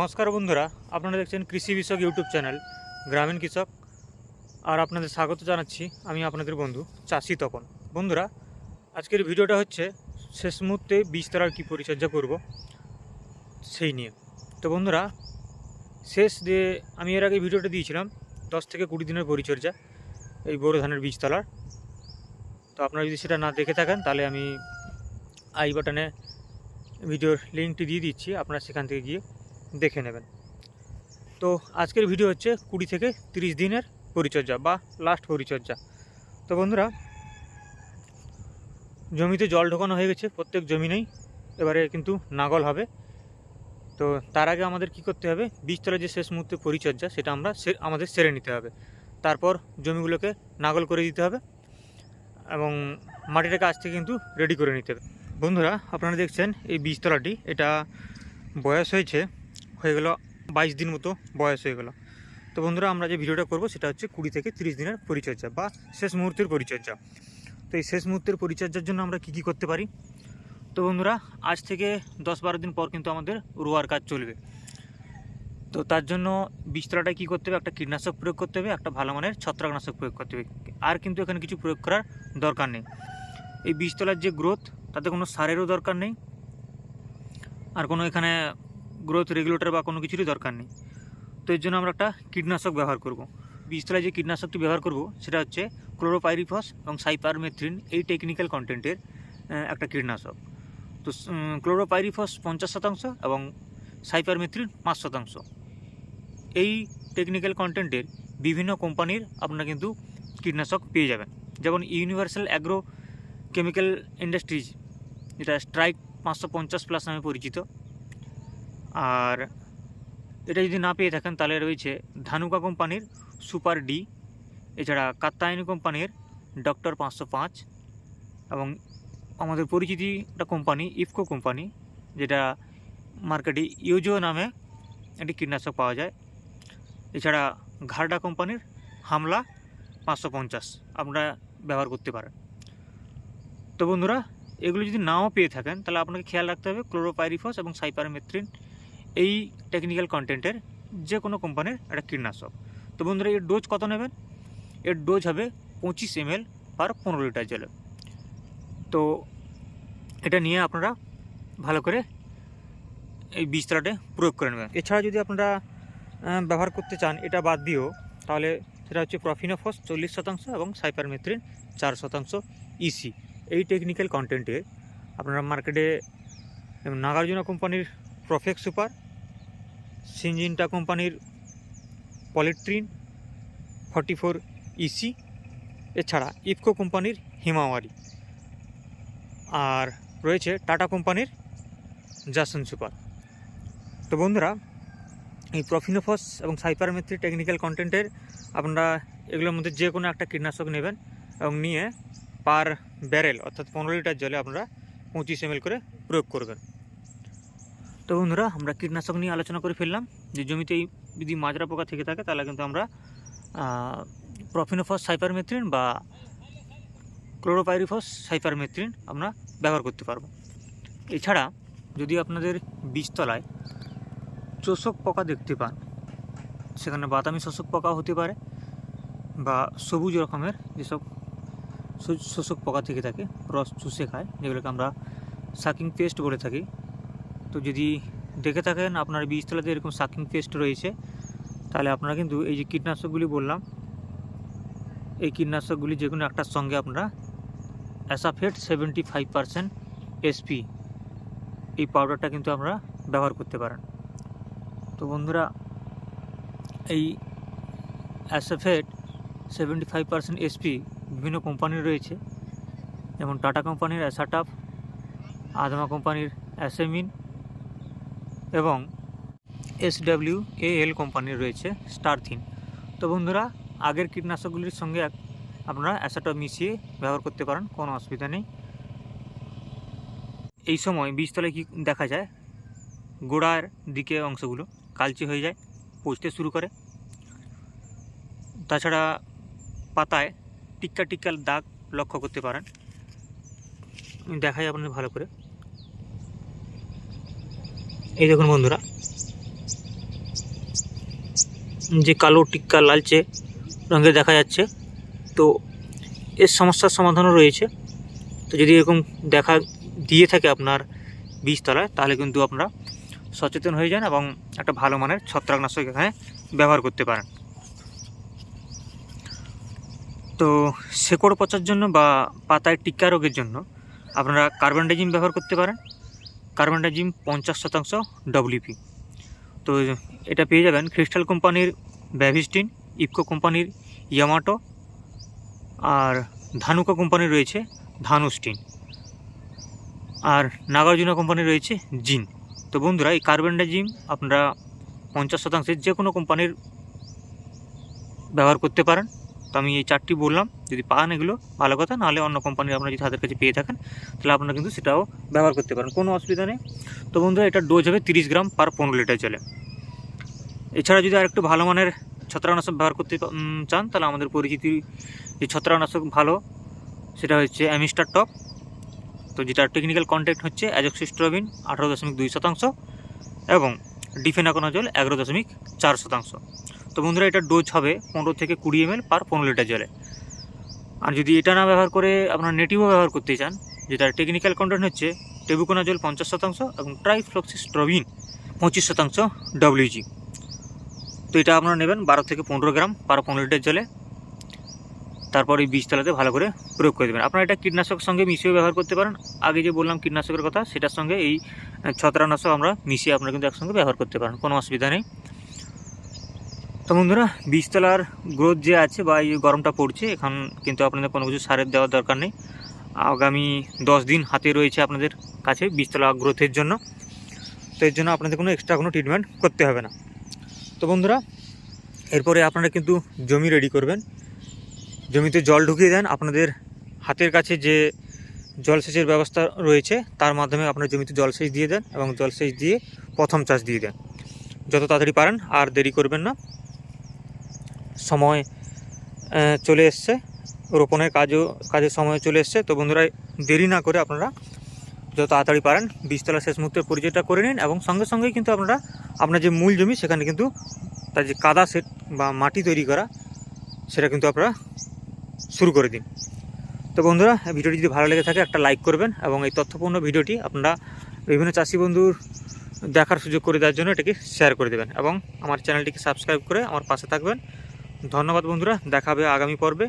নমস্কার বন্ধুরা, আপনারা দেখছেন কৃষি বিষয়ক ইউটিউব চ্যানেল, গ্রামীণ কৃষক। আর আপনাদের স্বাগত জানাচ্ছি আমি আপনাদের বন্ধু চাষি তপন। বন্ধুরা, আজকের ভিডিওটা হচ্ছে শেষ মুহূর্তে বীজতলার কী পরিচর্যা করব সেই নিয়ে। তো বন্ধুরা, শেষ যে আমি এর আগে ভিডিওটা দিয়েছিলাম, দশ থেকে কুড়ি দিনের পরিচর্যা এই বোরো ধানের বীজতলার তো আপনারা যদি সেটা না দেখে থাকেন, তাহলে আমি আই বাটনে ভিডিওর লিঙ্কটি দিয়ে দিচ্ছি, আপনারা সেখান থেকে গিয়ে দেখে নেবেন। তো আজকের ভিডিও হচ্ছে কুড়ি থেকে তিরিশ দিনের পরিচর্যা বা লাস্ট পরিচর্যা। তো বন্ধুরা, জমিতে জল ঢোকানো হয়ে গেছে, প্রত্যেক জমিনেই। এবারে কিন্তু নাগল হবে। তো তার আগে আমাদের কি করতে হবে? বীজতলার যে শেষ মুহূর্তে পরিচর্যা, সেটা আমরা আমাদের সেরে নিতে হবে। তারপর জমিগুলোকে নাগল করে দিতে হবে এবং মাটিটাকে আজ কিন্তু রেডি করে নিতে হবে। বন্ধুরা, আপনারা দেখছেন এই বীজতলাটি। এটা বয়স হয়েছে হয়ে গেল বাইশ দিন মতো বয়স হয়ে গেল। তো বন্ধুরা, আমরা যে ভিডিওটা করব সেটা হচ্ছে কুড়ি থেকে তিরিশ দিনের পরিচর্যা বা শেষ মুহূর্তের পরিচর্যা। তো এই শেষ মুহূর্তের পরিচর্যার জন্য আমরা কী কী করতে পারি? তো বন্ধুরা, আজ থেকে দশ বারো দিন পর কিন্তু আমাদের রোয়ার কাজ চলবে। তো তার জন্য বীজতলাটায় কী করতে হবে? একটা কীটনাশক প্রয়োগ করতে হবে, একটা ভালো মানের ছত্রাকনাশক প্রয়োগ করতে হবে। আর কিন্তু এখানে কিছু প্রয়োগ করার দরকার নেই। এই বীজতলার যে গ্রোথ, তাতে কোনো সারেরও দরকার নেই। আর কোনো এখানে গ্রোথ রেগুলেটর বা কোনো কিছুরই দরকার নেই। তো এর জন্য আমরা একটা কীটনাশক ব্যবহার করব। বীজতলায় যে কীটনাশকটি ব্যবহার করব, সেটা হচ্ছে ক্লোরোপাইরিফস এবং সাইপারমেথ্রিন এই টেকনিক্যাল কন্টেন্টের একটা কীটনাশক। তো ক্লোরোপাইরিফস পঞ্চাশ শতাংশ এবং সাইপারমেথ্রিন পাঁচ শতাংশ। এই টেকনিক্যাল কন্টেন্টের বিভিন্ন কোম্পানির আপনারা কিন্তু কীটনাশক পেয়ে যাবেন। যেমন ইউনিভার্সাল অ্যাগ্রো কেমিক্যাল ইন্ডাস্ট্রিজ যেটা স্ট্রাইক পাঁচশো পঞ্চাশ প্লাস নামে পরিচিত। আর এটা যদি না পেয়ে থাকেন, তাহলে রয়েছে ধানুকা কোম্পানির সুপার ডি, এছাড়া কাত্তায়নী কোম্পানির ডক্টর পাঁচশো পাঁচ, এবং আমাদের পরিচিতি একটা কোম্পানি, ইফকো কোম্পানি, যেটা মার্কেটে ইউজো নামে একটি কীটনাশক পাওয়া যায়। এছাড়া ঘারডা কোম্পানির হামলা পাঁচশো পঞ্চাশ, আপনারা ব্যবহার করতে পারেন। তো বন্ধুরা, এগুলো যদি নাও পেয়ে থাকেন, তাহলে আপনাকে খেয়াল রাখতে হবে, ক্লোরোপাইরিফস এবং সাইপারমেথ্রিন এই টেকনিক্যাল কন্টেন্টের যে কোনো কোম্পানির একটা কীটনাশক। তো বন্ধুরা, এর ডোজ কত নেবেন? এর ডোজ হবে পঁচিশ এম এল পার পনেরো লিটার জলে। তো এটা নিয়ে আপনারা ভালো করে এই বীজতলাটে প্রয়োগ করে নেবেন। এছাড়া যদি আপনারা ব্যবহার করতে চান, এটা বাদ দিয়েও, তাহলে সেটা হচ্ছে প্রফিনোফস চল্লিশ শতাংশ এবং সাইপারমেথ্রিন চার শতাংশ ইসি এই টেকনিক্যাল কন্টেন্টে আপনারা মার্কেটে নাগার্জুনা কোম্পানির প্রফেক্ট সুপার সিনজিনটা কোম্পানির পলিট্রিন ফর্টি ফোর ইসি এছাড়া ইফকো কোম্পানির হিমাওয়ারি আর রয়েছে টাটা কোম্পানির জাসন সুপার তো বন্ধুরা, এই প্রফিনোফস এবং সাইপারমেথ্রি টেকনিক্যাল কন্টেন্টের আপনারা এগুলোর মধ্যে যে কোনো একটা কীটনাশক নেবেন এবং নিয়ে পার ব্যারেল অর্থাৎ পনেরো লিটার জলে আপনারা পঁচিশ এম করে প্রয়োগ করবেন। তো বন্ধুরা, আমরা কীটনাশক নিয়ে আলোচনা করে ফেললাম। যে জমিতে এই যদি মাজরা পোকা থেকে থাকে, তাহলে কিন্তু আমরা প্রফিনোফস সাইপারমেথ্রিন বা ক্লোরোপাইরিফস সাইপারমেথ্রিন আমরা ব্যবহার করতে পারব। এছাড়া যদি আপনাদের বীজতলায় চোষক পোকা দেখতে পান, সেখানে বাদামি শোষক পোকা হতে পারে বা সবুজ রকমের যেসব শোষক পোকা থেকে থাকে, রস চুষে খায়, যেগুলোকে আমরা সাকিং পেস্ট বলে থাকি। তো যদি দেখে থাকেন আপনার বীজতলাতে এরকম সাকিং পেস্ট রয়েছে, তাহলে আপনারা কিন্তু এই যে কীটনাশকগুলি বললাম, এই কীটনাশকগুলি যে কোনো একটার সঙ্গে আপনারা acephate seventy five percent SP এই পাউডারটা কিন্তু আমরা ব্যবহার করতে পারেন। তো বন্ধুরা, এই acephate seventy five percent SP বিভিন্ন কোম্পানির রয়েছে, যেমন টাটা কোম্পানির অ্যাসাটাপ আদমা কোম্পানির অ্যাসেমিন এবং এসডাব্লিউ এল কোম্পানির রয়েছে স্টারথিন তো বন্ধুরা, আগের কীটনাশকগুলির সঙ্গে আপনারা অ্যাসাটপ মিশিয়ে ব্যবহার করতে পারেন, কোনো অসুবিধা নেই। এই সময় বীজতলায় কি দেখা যায়? গোড়ার দিকে অংশগুলো কালচে হয়ে যায়, পচতে শুরু করে। তাছাড়া পাতায় টিক্কা টিক্কার দাগ লক্ষ্য করতে পারেন। দেখাই আপনাদের ভালো করে। এই দেখুন বন্ধুরা। যে কালো টিক্কা লালচে রঙের দেখা যাচ্ছে, তো এর সমস্যার সমাধানও রয়েছে। তো যদি এরকম দেখা দিয়ে থাকে আপনার বীজতলায়, তাহলে কিন্তু আপনারা সচেতন হয়ে যান এবং একটা ভালো মানের ছত্রাকনাশক এখানে ব্যবহার করতে পারেন। তো শেকড় পচার জন্য বা পাতায় টিক্কা রোগের জন্য আপনারা কার্বনডাইজিম ব্যবহার করতে পারেন। কার্বনডাইজিম পঞ্চাশ শতাংশ ডব্লিউপি তো এটা পেয়ে যাবেন ক্রিস্টাল কোম্পানির ব্যাভিস্টিন ইফকো কোম্পানির ইয়ামাটো আর ধানুকা কোম্পানির রয়েছে ধানুস্টিন আর নাগার্জুনা কোম্পানির রয়েছে জিন তো বন্ধুরা, এই কার্বনডাইজিম আপনারা পঞ্চাশ শতাংশের যে কোনো কোম্পানির ব্যবহার করতে পারেন। তো আমি এই চারটি বললাম, যদি পান এগুলো, ভালো কথা, নাহলে অন্য কোম্পানির আপনারা যদি হাতের কাছে পেয়ে থাকেন, তাহলে আপনারা কিন্তু সেটাও ব্যবহার করতে পারেন, কোনো অসুবিধা নেই। তো বন্ধুরা, এটা ডোজ হবে তিরিশ গ্রাম পার পনেরো লিটার জলে। এছাড়া যদি আরেকটু ভালো মানের ছত্রাকনাশক ব্যবহার করতে চান, তাহলে আমাদের পরিচিতি যে ছত্রাকনাশক ভালো, সেটা হচ্ছে অ্যামিস্টার টপ। তো যেটা টেকনিক্যাল কন্ট্যাক্ট হচ্ছে অ্যাজক্সিস্ট্রবিন আঠারো দশমিক দুই শতাংশ এবং ডিফেনাকোনাজল এগারো দশমিক চার শতাংশ। তো বন্ধুরা এটা ডোজ হবে পনেরো থেকে কুড়ি এমএল পার পনেরো লিটার জলে। আর যদি এটা না ব্যবহার করে আপনার নেটিভও ব্যবহার করতে চান যেটার টেকনিক্যাল কন্টেন্ট হচ্ছে টেবুকোনা জল পঞ্চাশ শতাংশ এবং ট্রাইফ্লক্সিস্ট্রবিন পঁচিশ শতাংশ ডব্লিউজি তো এটা আপনারা নেবেন বারো থেকে পনেরো গ্রাম পার পনেরো লিটার জলে। তারপর এই বীজতলাতে ভালো করে প্রয়োগ করে দেবেন। আপনারা এটা কীটনাশকের সঙ্গে মিশিয়েও ব্যবহার করতে পারেন। আগে যে বললাম কীটনাশকের কথা সেটার সঙ্গে এই আহ, ছত্রাকনাশক আমরা মিশিয়ে আপনারা কিন্তু একসঙ্গে ব্যবহার করতে পারেন। কোনো অসুবিধা নেই। তো বন্ধুরা, বীজতলার গ্রোথ যে আছে বা এই গরমটা পড়ছে, এখন কিন্তু আপনাদের কোনো কিছু সারের দেওয়ার দরকার নেই। আগামী দশ দিন হাতে রয়েছে আপনাদের কাছে বীজতলা গ্রোথের জন্য। তো এর জন্য আপনাদের কোনো এক্সট্রা কোনো ট্রিটমেন্ট করতে হবে না। তো বন্ধুরা, এরপরে আপনারা কিন্তু জমি রেডি করবেন। জমিতে জল ঢুকিয়ে দেন। আপনাদের হাতের কাছে যে জলসেচের ব্যবস্থা রয়েছে, তার মাধ্যমে আপনার জমিতে জলসেচ দিয়ে দেন এবং জলসেচ দিয়ে প্রথম চাষ দিয়ে দেন। যত তাড়াতাড়ি পারেন, আর দেরি করবেন না। সময় চলে এসছে। রোপণের কাজও, কাজের সময় চলে এসছে। তো বন্ধুরা, দেরি না করে আপনারা যত তাড়াতাড়ি পারেন, বীজতলা শেষ মুহূর্তের পরিচয়টা করে নিন এবং সঙ্গে সঙ্গেই কিন্তু আপনারা, আপনার যে মূল জমি, সেখানে কিন্তু তার যে কাদা সেট বা মাটি তৈরি করা, সেটা কিন্তু আপনারা শুরু করে দিন। তো বন্ধুরা, ভিডিওটি যদি ভালো লেগে থাকে, একটা লাইক করবেন এবং এই তথ্যপূর্ণ ভিডিওটি আপনারা বিভিন্ন চাষি বন্ধুর দেখার সুযোগ করে দেওয়ার জন্য এটাকে শেয়ার করে দেবেন এবং আমার চ্যানেলটিকে সাবস্ক্রাইব করে আমার পাশে থাকবেন। ধন্যবাদ বন্ধুরা দেখাবে আগামী পর্বে।